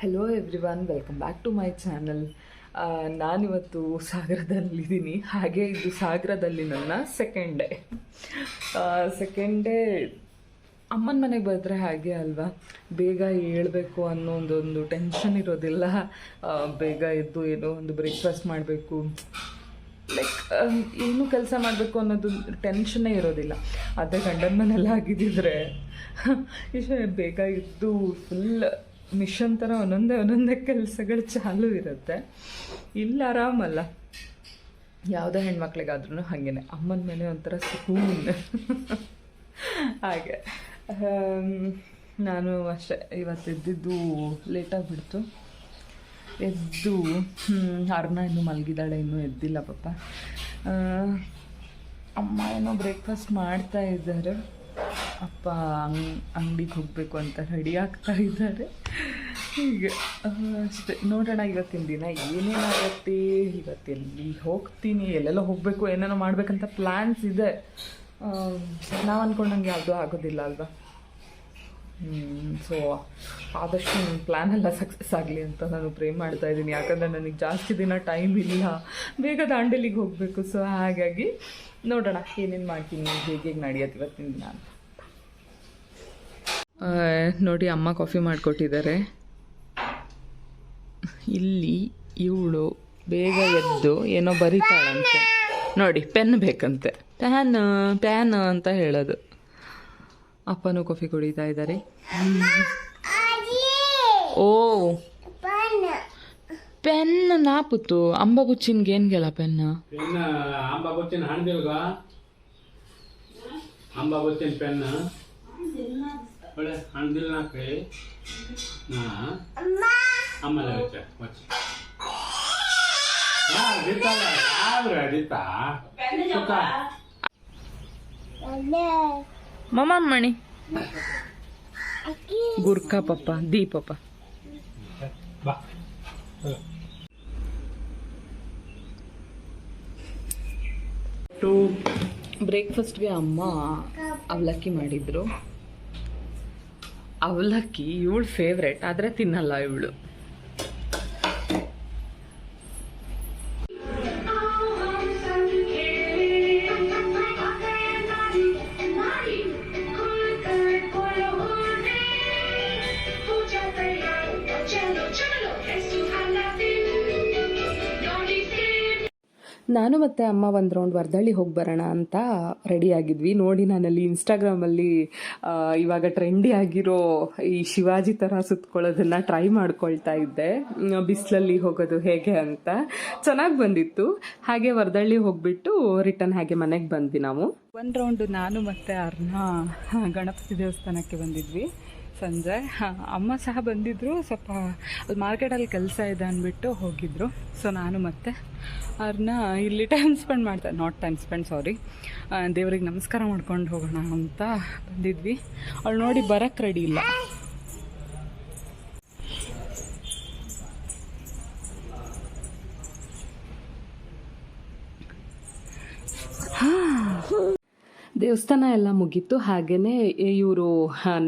Hello everyone welcome back to my channel ನಾನಿವತ್ತು ಸಾಗರದಲ್ಲಿದ್ದೀನಿ. ಹಾಗೆ ಇದು ಸಾಗರದಲ್ಲಿ ನನ್ನ ಸೆಕೆಂಡ್ ಡೇ ಸೆಕೆಂಡ್ ಡೇ ಅಮ್ಮನ ಮನೆಗೆ ಬಂದರೆ ಹಾಗೆ ಅಲ್ವಾ? ಬೇಗ ಏಳಬೇಕು ಅನ್ನೋ ಒಂದೊಂದು ಟೆನ್ಷನ್ ಇರೋದಿಲ್ಲ. ಬೇಗ ಎದ್ದು ಏನೋ ಒಂದು ಬ್ರೇಕ್ಫಾಸ್ಟ್ ಮಾಡಬೇಕು. ಲೈಕ್ ಏನು ಕೆಲಸ ಮಾಡಬೇಕು ಅನ್ನೋದು ಟೆನ್ಷನ್ನೇ ಇರೋದಿಲ್ಲ. ಅದೇ ಗಂಡನ ಮನೆಲ್ಲ ಆಗಿದ್ದಿದ್ರೆ ಬೇಗ ಇದ್ದು ಫುಲ್ ಮಿಷನ್ ಥರ ಒಂದೊಂದೇ ಒಂದೊಂದೇ ಕೆಲಸಗಳು ಚಾಲೂ ಇರುತ್ತೆ. ಇಲ್ಲ, ಆರಾಮಲ್ಲ. ಯಾವುದೇ ಹೆಣ್ಮಕ್ಳಿಗಾದ್ರೂ ಹಾಗೇನೆ. ಅಮ್ಮನ ಮೇಲೆ ಒಂಥರ ಸುಕೂನ್ ಹಾಗೆ. ನಾನು ಅಷ್ಟೇ. ಇವತ್ತು ಎದ್ದಿದ್ದು ಲೇಟಾಗಿಬಿಡ್ತು ಎದ್ದು ಅರ್ಣ ಇನ್ನೂ ಮಲಗಿದಾಳೆ, ಇನ್ನೂ ಎದ್ದಿಲ್ಲ ಪಾಪ. ಅಮ್ಮ ಏನೋ ಬ್ರೇಕ್ಫಾಸ್ಟ್ ಮಾಡ್ತಾ ಇದ್ದಾರೆ. ಅಪ್ಪ ಅಂಗ್ ಅಂಗಡಿಗೆ ಹೋಗಬೇಕು ಅಂತ ರೆಡಿ ಆಗ್ತಾ ಇದ್ದಾರೆ. ಹೀಗೆ ಅಷ್ಟೇ. ನೋಡೋಣ ಇವತ್ತಿನ ದಿನ ಏನೇನಾಗತ್ತೆ ಇವತ್ತು ಎಲ್ಲಿ ಹೋಗ್ತೀನಿ. ಎಲ್ಲೆಲ್ಲ ಹೋಗಬೇಕು, ಏನೇನೋ ಮಾಡಬೇಕಂತ ಪ್ಲ್ಯಾನ್ಸ್ ಇದೆ. ನಾವು ಅಂದ್ಕೊಂಡಂಗೆ ಯಾವುದೂ ಆಗೋದಿಲ್ಲ ಅಲ್ವಾ? ಸೊ ಆದಷ್ಟು ನನ್ನ ಪ್ಲ್ಯಾನ್ ಎಲ್ಲ ಸಕ್ಸಸ್ ಆಗಲಿ ಅಂತ ನಾನು ಪ್ರೇ ಮಾಡ್ತಾ ಇದ್ದೀನಿ. ಯಾಕಂದರೆ ನನಗೆ ಜಾಸ್ತಿ ದಿನ ಟೈಮ್ ಇಲ್ಲ. ಬೇಗ ದಾಂಡೇಲಿಗೆ ಹೋಗಬೇಕು. ಸೊ ಹಾಗಾಗಿ ನೋಡೋಣ ಏನೇನು ಮಾಡ್ತೀನಿ, ಹೇಗೆ ಹೇಗೆ ನಡೆಯೋದು ಇವತ್ತಿನ ದಿನ ನೋಡಿ ಅಮ್ಮ ಕಾಫಿ ಮಾಡಿಕೊಟ್ಟಿದ್ದಾರೆ. ಇಲ್ಲಿ ಇವಳು ಬೇಗ ಎದ್ದು ಏನೋ ಬರೀತಾಳಂತೆ. ನೋಡಿ, ಪೆನ್ ಬೇಕಂತೆ. ಪ್ಯಾನ್ ಪ್ಯಾನ್ ಅಂತ ಹೇಳೋದು. ಅಪ್ಪನೂ ಕಾಫಿ ಕುಡಿತಾ ಇದ್ದಾರೆ. ಓ, ಪೆನ್ ನಾಪುತ್ತು. ಅಂಬ ಬುಚ್ಚಿನ್ಗೆ ಏನ್ಗೆಲ್ಲ ಪೆನ್? ಪೆನ್ ಅಂಬ ಗೊತ್ತಿನ ಹಣ್ದಿಲ್ಗ ಅಂಬ ಗೊತ್ತಿನ ಪೆನ್. ಒಳ್ಳೆ ಹಣ್ದಿಲ್ ನಾಕ್ರಿ ಆಮೇಲೆ ದಿತ್ತ ಸುಖ. ಮಮ್ಮ ಮಣಿ ಗುರ್ಕಾ ಪಪ್ಪ ದೀ ಪಪ್ಪ. ಬಾ. ಬ್ರೇಕ್ಫಾಸ್ಟ್ಗೆ ಅಮ್ಮ ಅವಲಕ್ಕಿ ಮಾಡಿದ್ರು. ಅವಲಕ್ಕಿ ಇವಳು ಫೇವ್ರೆಟ್ ಆದರೆ ತಿನ್ನಲ್ಲ ಇವಳು. ನಾನು ಮತ್ತು ಅಮ್ಮ ಒಂದು ರೌಂಡ್ ವರ್ದಳ್ಳಿ ಹೋಗಿ ಬರೋಣ ಅಂತ ರೆಡಿ ಆಗಿದ್ವಿ. ನೋಡಿ ನಾನಲ್ಲಿ ಇನ್ಸ್ಟಾಗ್ರಾಮಲ್ಲಿ ಇವಾಗ ಟ್ರೆಂಡಿ ಆಗಿರೋ ಈ ಶಿವಾಜಿ ಥರ ಸುತ್ಕೊಳ್ಳೋದನ್ನ ಟ್ರೈ ಮಾಡ್ಕೊಳ್ತಾ ಇದ್ದೆ. ಬಿಸಿಲಲ್ಲಿ ಹೋಗೋದು ಹೇಗೆ ಅಂತ. ಚೆನ್ನಾಗಿ ಬಂದಿತ್ತು. ಹಾಗೆ ವರ್ದಳ್ಳಿ ಹೋಗ್ಬಿಟ್ಟು ರಿಟರ್ನ್ ಹಾಗೆ ಮನೆಗೆ ಬಂದ್ವಿ ನಾವು. ಒಂದು ರೌಂಡು ನಾನು ಮತ್ತು ಅರ್ಣ ಗಣಪತಿ ದೇವಸ್ಥಾನಕ್ಕೆ ಬಂದಿದ್ವಿ. ಸಂಜೆ. ಅಮ್ಮ ಸಹ ಬಂದಿದ್ದರು ಸ್ವಲ್ಪ ಅಲ್ಲಿ ಮಾರ್ಕೆಟಲ್ಲಿ ಕೆಲಸ ಇದೆ ಅಂದ್ಬಿಟ್ಟು ಹೋಗಿದ್ರು. ಸೊ ನಾನು ಮತ್ತೆ ಅವ್ರನ್ನ ಇಲ್ಲಿ ಟೈಮ್ ಸ್ಪೆಂಡ್ ಮಾಡ್ತಾ ನಾಟ್ ಟೈಮ್ ಸ್ಪೆಂಡ್ ಸಾರಿ ದೇವರಿಗೆ ನಮಸ್ಕಾರ ಮಾಡ್ಕೊಂಡು ಹೋಗೋಣ ಅಂತ ಬಂದಿದ್ವಿ. ಅವಳು ನೋಡಿ ಬರಕ್ಕೆ ರೆಡಿ ಇಲ್ಲ. ದೇವಸ್ಥಾನ ಎಲ್ಲ ಮುಗೀತು. ಹಾಗೆಯೇ ಇವರು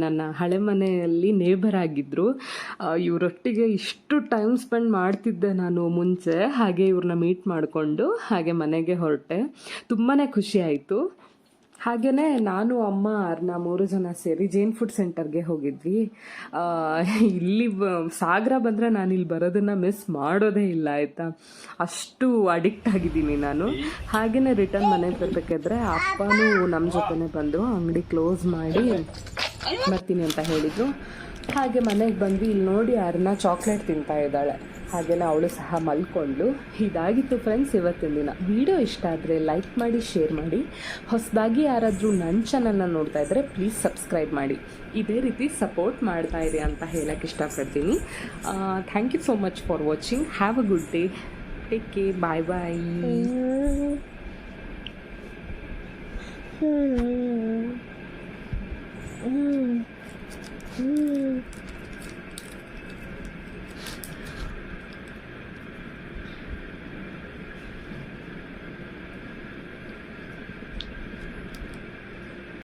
ನನ್ನ ಹಳೆ ಮನೆಯಲ್ಲಿ ನೇಬರ್ ಆಗಿದ್ದರು ಇವರೊಟ್ಟಿಗೆ ಇಷ್ಟು ಟೈಮ್ ಸ್ಪೆಂಡ್ ಮಾಡ್ತಿದ್ದೆ ನಾನು ಮುಂಚೆ. ಹಾಗೆ ಇವ್ರನ್ನ ಮೀಟ್ ಮಾಡಿಕೊಂಡು, ಹಾಗೆ ಮನೆಗೆ ಹೊರಟೆ. ತುಂಬಾ ಖುಷಿ ಆಯಿತು. ಹಾಗೆಯೇ ನಾನು, ಅಮ್ಮ, ಅರ್ನ ಮೂರು ಜನ ಸೇರಿ ಜೈನ್ ಫುಡ್ ಸೆಂಟರ್ಗೆ ಹೋಗಿದ್ವಿ. ಇಲ್ಲಿ ಸಾಗರ ಬಂದರೆ ನಾನು ಇಲ್ಲಿ ಬರೋದನ್ನು ಮಿಸ್ ಮಾಡೋದೇ ಇಲ್ಲ, ಆಯಿತಾ? ಅಷ್ಟು ಅಡಿಕ್ಟ್ ಆಗಿದ್ದೀನಿ ನಾನು. ಹಾಗೆಯೇ ರಿಟರ್ನ್ ಮನೆಗೆ ಬರಬೇಕಾದ್ರೆ ಅಪ್ಪನೂ ನಮ್ಮ ಜೊತೆನೇ ಬಂದು ಅಂಗಡಿ ಕ್ಲೋಸ್ ಮಾಡಿ ಬರ್ತೀನಿ ಅಂತ ಹೇಳಿದರು. ಹಾಗೆ ಮನೆಗೆ ಬಂದು ಇಲ್ಲಿ ನೋಡಿ ಯಾರನ್ನ ಚಾಕ್ಲೇಟ್ ತಿಂತಾ ಇದ್ದಾಳೆ. ಹಾಗೆಯೇ ಅವಳು ಸಹ ಮಲ್ಕೊಂಡ್ಲು ಇದಾಗಿತ್ತು ಫ್ರೆಂಡ್ಸ್ ಇವತ್ತಿನ ದಿನ. ವಿಡಿಯೋ ಇಷ್ಟ ಆದರೆ ಲೈಕ್ ಮಾಡಿ ಶೇರ್ ಮಾಡಿ. ಹೊಸದಾಗಿ ಯಾರಾದರೂ ನನ್ನ ಚಾನಲ್ನ ನೋಡ್ತಾ ಇದ್ದರೆ ಪ್ಲೀಸ್ ಸಬ್ಸ್ಕ್ರೈಬ್ ಮಾಡಿ. ಇದೇ ರೀತಿ ಸಪೋರ್ಟ್ ಮಾಡ್ತಾ ಇದೆ ಅಂತ ಹೇಳಕ್ಕೆ ಇಷ್ಟಪಡ್ತೀನಿ. Thank you so much for watching have a good day take care bye bye.